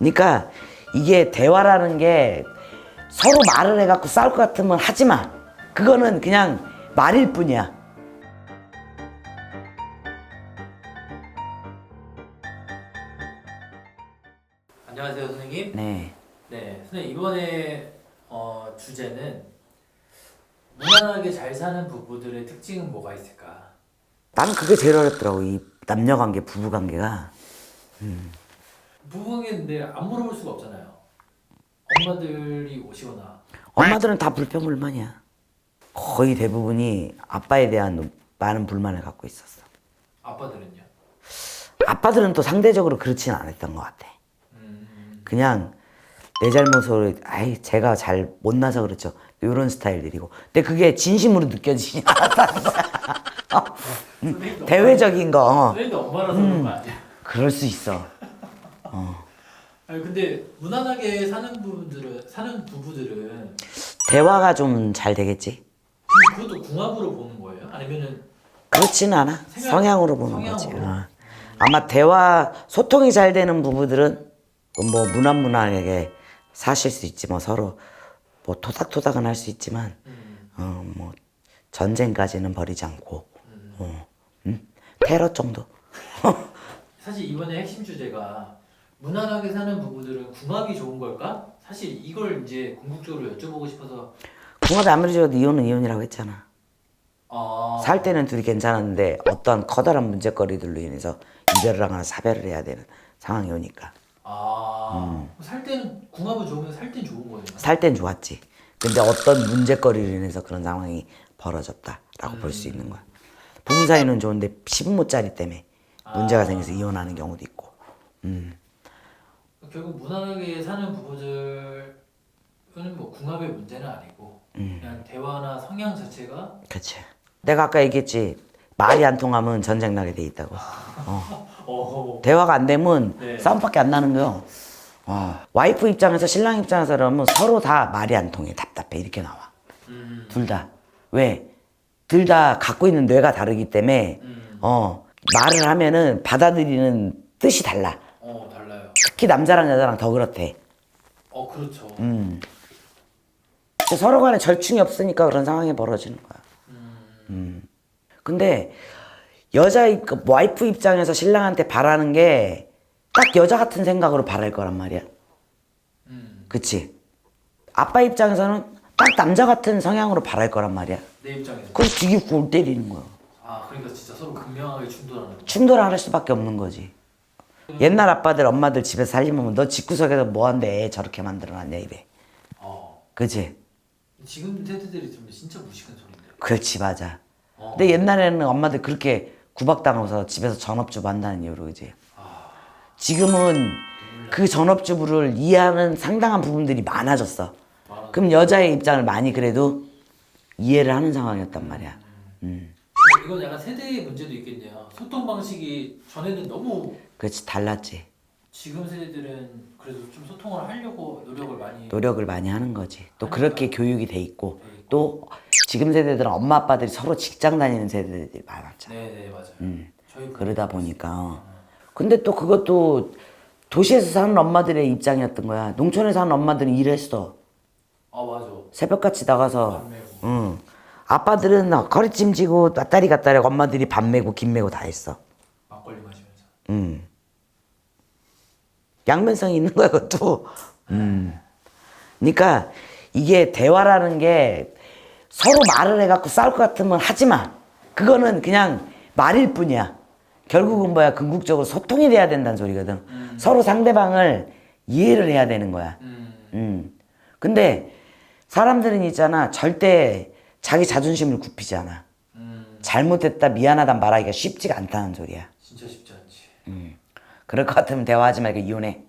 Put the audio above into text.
그러니까 이게 대화라는 게 서로 말을 해갖고 싸울 것 같으면 하지 마. 그거는 그냥 말일 뿐이야. 안녕하세요 선생님. 네. 네, 선생님 이번에 어, 주제는 무난하게 잘 사는 부부들의 특징은 뭐가 있을까? 나는 그게 제일 어렵더라고. 이 남녀 관계, 부부 관계가. 부 부관계인데 안 물어볼 수가 없잖아요. 엄마들이 오시거나 엄마들은 다 불평불만이야. 거의 대부분이 아빠에 대한 많은 불만을 갖고 있었어. 아빠들은요. 아빠들은 또 상대적으로 그렇지는 않았던 것 같아. 음, 그냥 내 잘못으로 아이 제가 잘 못나서 그렇죠. 이런 스타일들이고. 근데 그게 진심으로 느껴지지 않았다는 거야. 어? 선생님도 대외적인 거. 엄마, 어. 선생님도 엄마라서 그런 거 아니야? 그럴 수 있어. 아니 근데 무난하게 사는 부부들은 사는 부부들은 대화가 좀 잘 되겠지. 그것도 궁합으로 보는 거예요? 아니면은 그렇지는 않아. 생각- 성향으로 보는 거지. 성향으로. 어. 아마 대화 소통이 잘 되는 부부들은 뭐 무난무난하게 사실 수 있지 뭐 서로 뭐 토닥토닥은 할 수 있지만 음, 어 뭐 전쟁까지는 벌이지 않고 어, 음? 테러 정도. 사실 이번에 핵심 주제가 무난하게 사는 부부들은 궁합이 좋은 걸까? 사실 이걸 이제 궁극적으로 여쭤보고 싶어서 궁합이 아무리 좋아도 이혼은 이혼이라고 했잖아. 아, 살 때는 둘이 괜찮았는데 어떤 커다란 문제거리들로 인해서 이별을 하거나 사별을 해야 되는 상황이 오니까 아, 살 때는 궁합은 좋으면 살 땐 좋은 거예요. 살 땐 좋았지. 근데 어떤 문제거리로 인해서 그런 상황이 벌어졌다라고 볼 수 있는 거야. 부부 사이는 좋은데 시부모짜리 때문에 문제가 생겨서 이혼하는 경우도 있고. 음. 결국 무난하게 사는 부부들은 뭐 궁합의 문제는 아니고 그냥 대화나 성향 자체가 그치. 내가 아까 얘기했지. 말이 안 통하면 전쟁 나게 돼 있다고. 어, 대화가 안 되면 네. 싸움밖에 안 나는 거요. 와. 와이프 입장에서 신랑 입장에서 그러면 서로 다 말이 안 통해. 답답해. 이렇게 나와. 음, 둘 다. 왜? 둘 다 갖고 있는 뇌가 다르기 때문에 음, 어 말을 하면은 받아들이는 뜻이 달라. 특히 남자랑 여자랑 더 그렇대. 어 그렇죠. 음. 서로 간에 절충이 없으니까 그런 상황이 벌어지는 거야. 음. 근데 여자 입- 그 와이프 입장에서 신랑한테 바라는 게 딱 여자 같은 생각으로 바랄 거란 말이야. 음, 그치? 아빠 입장에서는 딱 남자 같은 성향으로 바랄 거란 말이야. 내 입장에서. 그걸 뒤집고 골 때리는 거야. 아 그러니까 진짜 서로 극명하게 충돌하는. 거. 충돌할 수밖에 없는 거지. 옛날 아빠들, 엄마들 집에서 살림하면 너 집구석에서 뭐 한대 저렇게 만들어놨냐 이래. 어 그치? 지금 세대들이 들으면 진짜 무식한 소리인데. 그렇지 맞아. 어. 근데 옛날에는 엄마들 그렇게 구박당하고서 집에서 전업주부 한다는 이유로 그지. 지금은 그 전업주부를 이해하는 상당한 부분들이 많아졌어. 많아. 그럼 여자의 입장을 많이 그래도 이해를 하는 상황이었단 말이야. 음, 이건 약간 세대의 문제도 있겠네요. 소통 방식이 전에는 너무 그렇지 달랐지. 지금 세대들은 그래도 좀 소통을 하려고 노력을 많이 노력을 많이 하는 거지. 또 그렇게 교육이 돼 있고 또 지금 세대들은 엄마 아빠들이 서로 직장 다니는 세대들이 많았잖아. 네네 맞아요. 음. 저희 그러다 보니까 어. 근데 또 그것도 도시에서 사는 엄마들의 입장이었던 거야. 농촌에 사는 엄마들은 일했어. 아 맞아. 새벽같이 나가서. 응. 아빠들은 허리찜 지고 낫다리 갔다리 엄마들이 밥 메고 김 메고 다 했어. 막걸리 마시면서. 응. 양면성이 있는 거야, 그것도. 음. 그러니까 이게 대화라는 게 서로 말을 해갖고 싸울 것 같으면 하지 마. 그거는 그냥 말일 뿐이야. 결국은 뭐야, 궁극적으로 소통이 돼야 된다는 소리거든. 서로 상대방을 이해를 해야 되는 거야. 음. 음. 근데 사람들은 있잖아. 절대 자기 자존심을 굽히지 않아. 음. 잘못했다, 미안하다 말하기가 쉽지가 않다는 소리야. 진짜 쉽지 않지. 그럴 것 같으면 대화하지 말고 이혼해.